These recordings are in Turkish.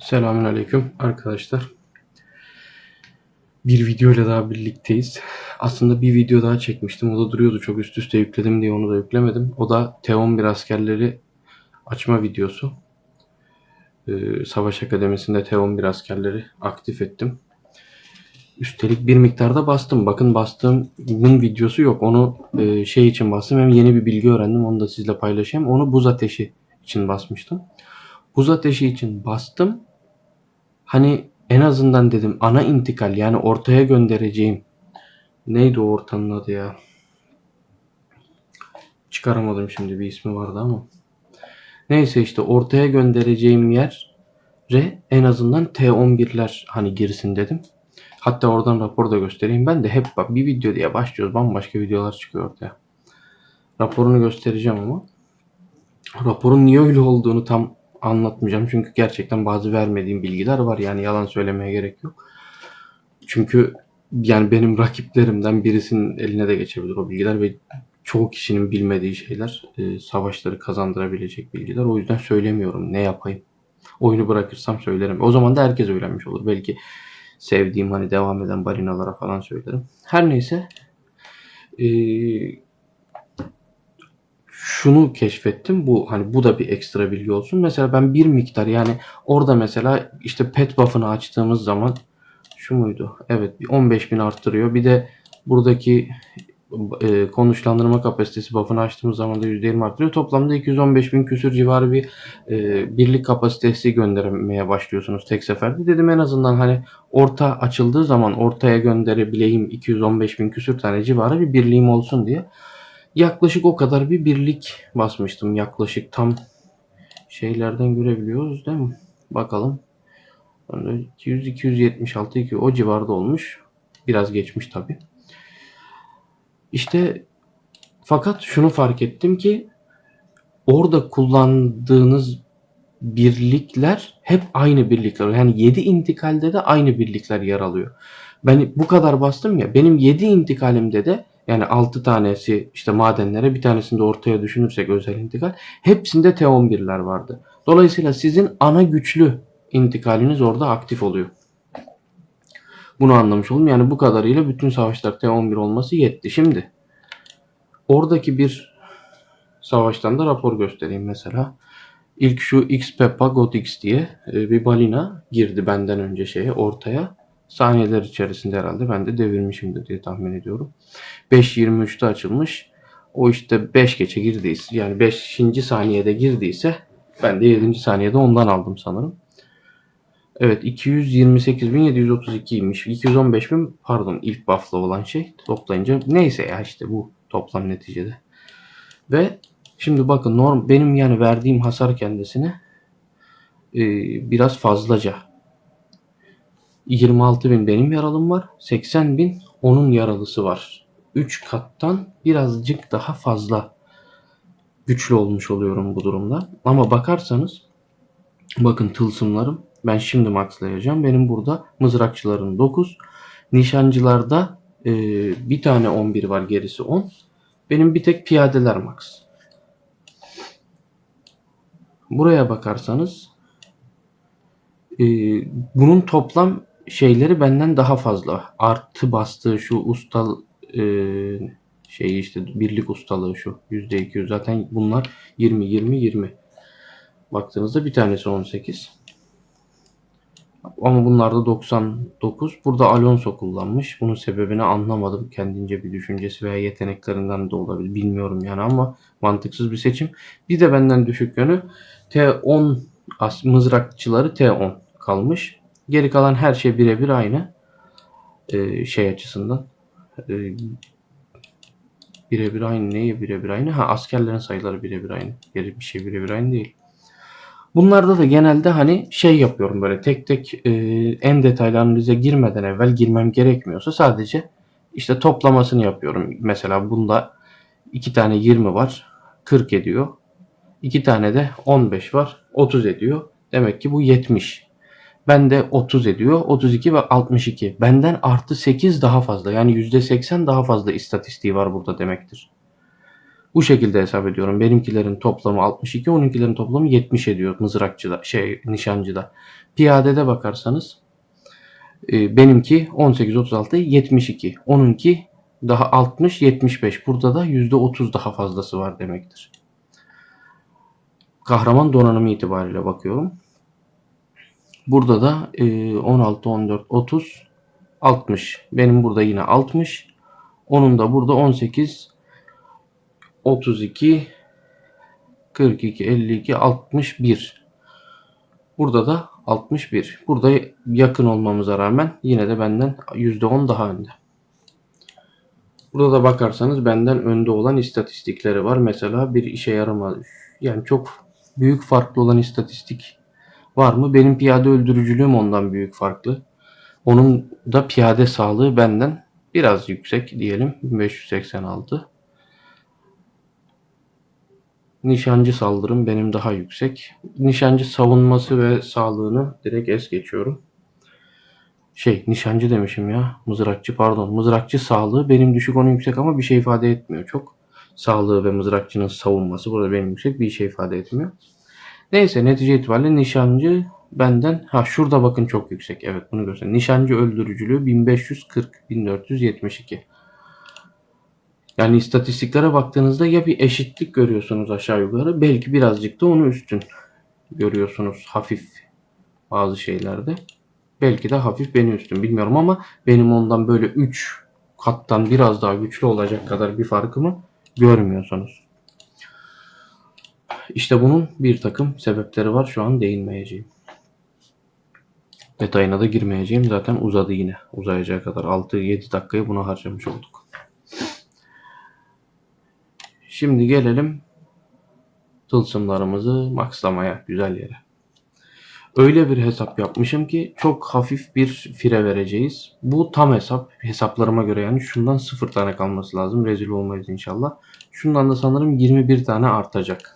Selamünaleyküm arkadaşlar. Bir video ile daha birlikteyiz. Aslında bir video daha çekmiştim. O da duruyordu. Çok üst üste yükledim diye onu da yüklemedim. O da T11 askerleri açma videosu. Ee, Savaş Akademisi'nde T11 askerleri aktif ettim. Üstelik bir miktarda bastım. Bakın bastığımın videosu yok. Onu e, şey için bastım. Hem yeni bir bilgi öğrendim. Onu da sizle paylaşayım. Onu buz ateşi için basmıştım. Buz ateşi için bastım. Hani en azından dedim ana intikal yani ortaya göndereceğim. Neydi o ortanın adı ya? Çıkaramadım şimdi bir ismi vardı ama. Neyse işte ortaya göndereceğim yer en azından T11'ler hani girsin dedim. Hatta oradan rapor da göstereyim. Ben de hep bak bir video diye başlıyoruz. Bambaşka videolar çıkıyor ortaya. Raporunu göstereceğim ama. Raporun niye öyle olduğunu tam anlatmayacağım. Çünkü gerçekten bazı vermediğim bilgiler var. Yani yalan söylemeye gerek yok. Çünkü yani benim rakiplerimden birisinin eline de geçebilir o bilgiler ve çoğu kişinin bilmediği şeyler e, savaşları kazandırabilecek bilgiler. O yüzden söylemiyorum. Ne yapayım? Oyunu bırakırsam söylerim. O zaman da herkes öğrenmiş olur. Belki sevdiğim hani devam eden balinalara falan söylerim. Her neyse eee şunu keşfettim. Bu hani bu da bir ekstra bilgi olsun. Mesela ben bir miktar yani orada mesela işte pet buff'ını açtığımız zaman şu muydu? Evet bir 15 bin arttırıyor. Bir de buradaki e, konuşlandırma kapasitesi buff'ını açtığımız zaman da %20 arttırıyor. Toplamda 215 bin küsür civarı bir e, birlik kapasitesi göndermeye başlıyorsunuz tek seferde. Dedim en azından hani orta açıldığı zaman ortaya gönderebileyim 215 bin küsür tane civarı bir birliğim olsun diye. Yaklaşık o kadar bir birlik basmıştım. Yaklaşık tam şeylerden görebiliyoruz değil mi? Bakalım. 200, 276, 200, o civarda olmuş. Biraz geçmiş tabi. İşte fakat şunu fark ettim ki orada kullandığınız birlikler hep aynı birlikler. Yani 7 intikalde de aynı birlikler yer alıyor. Ben bu kadar bastım ya benim 7 intikalimde de yani 6 tanesi işte madenlere bir tanesini de ortaya düşünürsek özel intikal. Hepsinde T11'ler vardı. Dolayısıyla sizin ana güçlü intikaliniz orada aktif oluyor. Bunu anlamış oldum. Yani bu kadarıyla bütün savaşlar T11 olması yetti. Şimdi oradaki bir savaştan da rapor göstereyim mesela. İlk şu X Peppa Gotix diye e, bir balina girdi benden önce şeye ortaya saniyeler içerisinde herhalde ben de devirmişimdir diye tahmin ediyorum. 5.23'te açılmış. O işte 5 geçe girdiyse yani 5. saniyede girdiyse ben de 7. saniyede ondan aldım sanırım. Evet 228.732'ymiş. 215.000 pardon ilk buff'la olan şey toplayınca neyse ya işte bu toplam neticede. Ve şimdi bakın norm benim yani verdiğim hasar kendisine e, biraz fazlaca 26 bin benim yaralım var. 80 bin onun yaralısı var. 3 kattan birazcık daha fazla güçlü olmuş oluyorum bu durumda. Ama bakarsanız bakın tılsımlarım ben şimdi maxlayacağım. Benim burada mızrakçıların 9. Nişancılarda e, bir tane 11 var gerisi 10. Benim bir tek piyadeler max. Buraya bakarsanız e, bunun toplam şeyleri benden daha fazla. Artı bastığı şu ustal e, şey işte birlik ustalığı şu %200 zaten bunlar 20 20 20 baktığınızda bir tanesi 18 ama bunlarda 99 burada Alonso kullanmış. Bunun sebebini anlamadım. Kendince bir düşüncesi veya yeteneklerinden de olabilir. Bilmiyorum yani ama mantıksız bir seçim. Bir de benden düşük yönü T10 as mızrakçıları T10 kalmış Geri kalan her şey birebir aynı. Ee, şey açısından. Ee, birebir aynı. Neye birebir aynı? Ha askerlerin sayıları birebir aynı. Geri bir şey birebir aynı değil. Bunlarda da genelde hani şey yapıyorum böyle tek tek e, en detaylı analize girmeden evvel girmem gerekmiyorsa sadece işte toplamasını yapıyorum. Mesela bunda iki tane 20 var 40 ediyor. İki tane de 15 var 30 ediyor. Demek ki bu 70. Bende 30 ediyor. 32 ve 62. Benden artı 8 daha fazla. Yani %80 daha fazla istatistiği var burada demektir. Bu şekilde hesap ediyorum. Benimkilerin toplamı 62, onunkilerin toplamı 70 ediyor mızrakçıda, şey nişancıda. Piyadede bakarsanız e, benimki 18 36 72. Onunki daha 60 75. Burada da %30 daha fazlası var demektir. Kahraman donanımı itibariyle bakıyorum. Burada da e, 16 14 30 60. Benim burada yine 60. Onun da burada 18 32 42 52 61. Burada da 61. Burada yakın olmamıza rağmen yine de benden %10 daha önde. Burada da bakarsanız benden önde olan istatistikleri var. Mesela bir işe yaramaz. Yani çok büyük farklı olan istatistik var mı? Benim piyade öldürücülüğüm ondan büyük farklı. Onun da piyade sağlığı benden biraz yüksek diyelim. 1586. Nişancı saldırım benim daha yüksek. Nişancı savunması ve sağlığını direkt es geçiyorum. Şey nişancı demişim ya. Mızrakçı pardon. Mızrakçı sağlığı benim düşük onun yüksek ama bir şey ifade etmiyor çok. Sağlığı ve mızrakçının savunması burada benim yüksek bir şey ifade etmiyor. Neyse netice itibariyle nişancı benden ha şurada bakın çok yüksek. Evet bunu göstereyim. Nişancı öldürücülüğü 1540 1472. Yani istatistiklere baktığınızda ya bir eşitlik görüyorsunuz aşağı yukarı belki birazcık da onu üstün görüyorsunuz hafif bazı şeylerde. Belki de hafif beni üstün bilmiyorum ama benim ondan böyle 3 kattan biraz daha güçlü olacak kadar bir farkımı görmüyorsunuz. İşte bunun bir takım sebepleri var. Şu an değinmeyeceğim. Detayına da girmeyeceğim. Zaten uzadı yine. Uzayacağı kadar 6-7 dakikayı buna harcamış olduk. Şimdi gelelim tılsımlarımızı maxlamaya güzel yere. Öyle bir hesap yapmışım ki çok hafif bir fire vereceğiz. Bu tam hesap. Hesaplarıma göre yani şundan 0 tane kalması lazım. Rezil olmayız inşallah. Şundan da sanırım 21 tane artacak.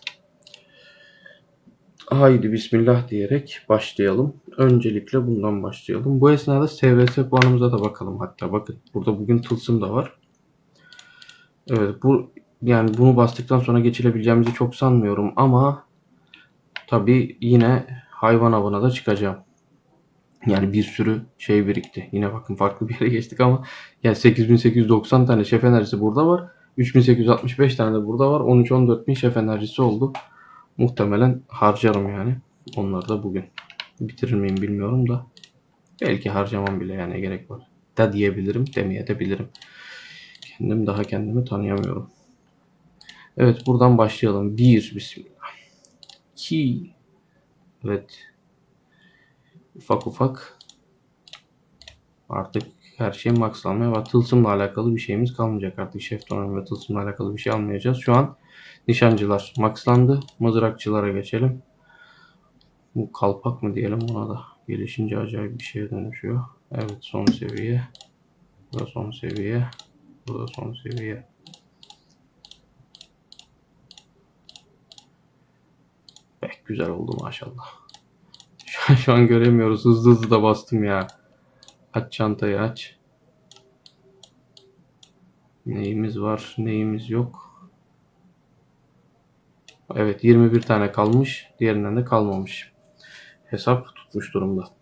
Haydi bismillah diyerek başlayalım. Öncelikle bundan başlayalım. Bu esnada SVS puanımıza da bakalım hatta. Bakın burada bugün tılsım da var. Evet bu yani bunu bastıktan sonra geçilebileceğimizi çok sanmıyorum ama tabi yine hayvan avına da çıkacağım. Yani bir sürü şey birikti. Yine bakın farklı bir yere geçtik ama yani 8890 tane şef enerjisi burada var. 3865 tane de burada var. 13-14 bin şef enerjisi oldu. Muhtemelen harcarım yani. Onları da bugün. Bitirir miyim bilmiyorum da. Belki harcamam bile yani gerek var. Da diyebilirim, demeye de bilirim. Kendim daha kendimi tanıyamıyorum. Evet buradan başlayalım. 1 bismillah. 2 Evet. Ufak ufak artık her şey maxlanmaya var. Tılsımla alakalı bir şeyimiz kalmayacak artık. Şef donanım ve tılsımla alakalı bir şey almayacağız. Şu an nişancılar maxlandı. Mızrakçılara geçelim. Bu kalpak mı diyelim buna da. Gelişince acayip bir şeye dönüşüyor. Evet son seviye. Bu da son seviye. Bu da son seviye. Pek güzel oldu maşallah. Şu an, şu an göremiyoruz. Hızlı hızlı da bastım ya. Aç çantayı aç. Neyimiz var, neyimiz yok. Evet 21 tane kalmış. Diğerinden de kalmamış. Hesap tutmuş durumda.